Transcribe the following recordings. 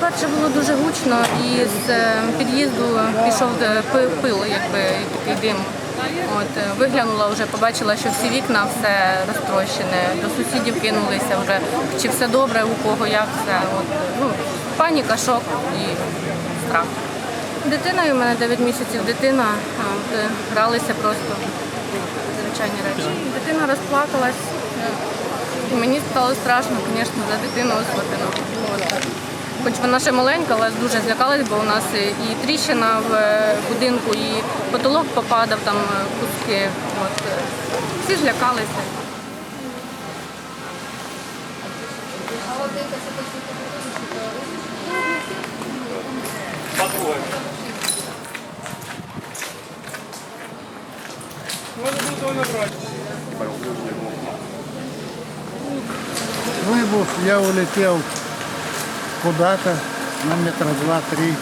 по-перше, було дуже гучно і з е, під'їзду пішов е, пи- пил, якби такий дим. От е, виглянула вже, побачила, що всі вікна все розтрощене. До сусідів кинулися вже, чи все добре, у кого як все. От, ну, паніка, шок і страх. Дитиною у мене 9 місяців дитина, от, гралися просто звичайні речі. Дитина розплакалась. і Мені стало страшно, звісно, за дитину особливо. Хоч вона ще маленька, але дуже злякалась, бо у нас і тріщина в е, будинку, і потолок попадав, там е, куски. От. е, Всі злякалися. Выбух, я улетел куда-то на метра два-три.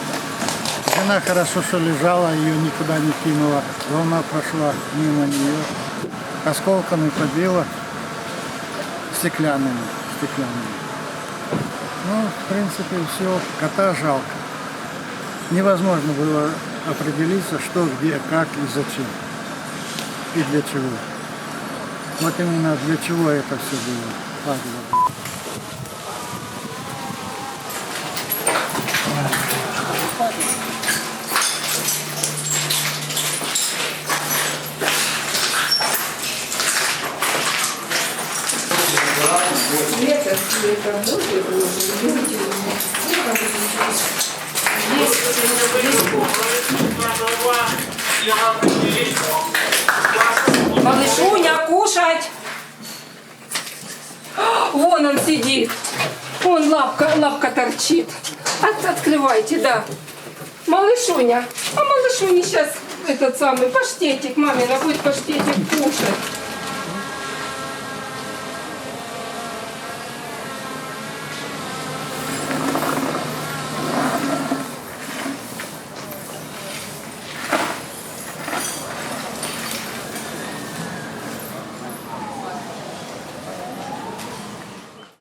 Жена хорошо, что лежала, ее никуда не кинула. Волна прошла мимо нее. Осколками побила стеклянными. стеклянными. Ну, в принципе, все. Кота жалко. Невозможно было определиться, что, где, как и зачем. И для чего. Вот именно для чего это все было. Падало. Лето, лето будет, будете Малышуня, кушать! Вон он сидит. Вон лапка, лапка торчит. От- открывайте, да. Малышуня. А малышуня сейчас этот самый паштетик, мамина будет паштетик кушать.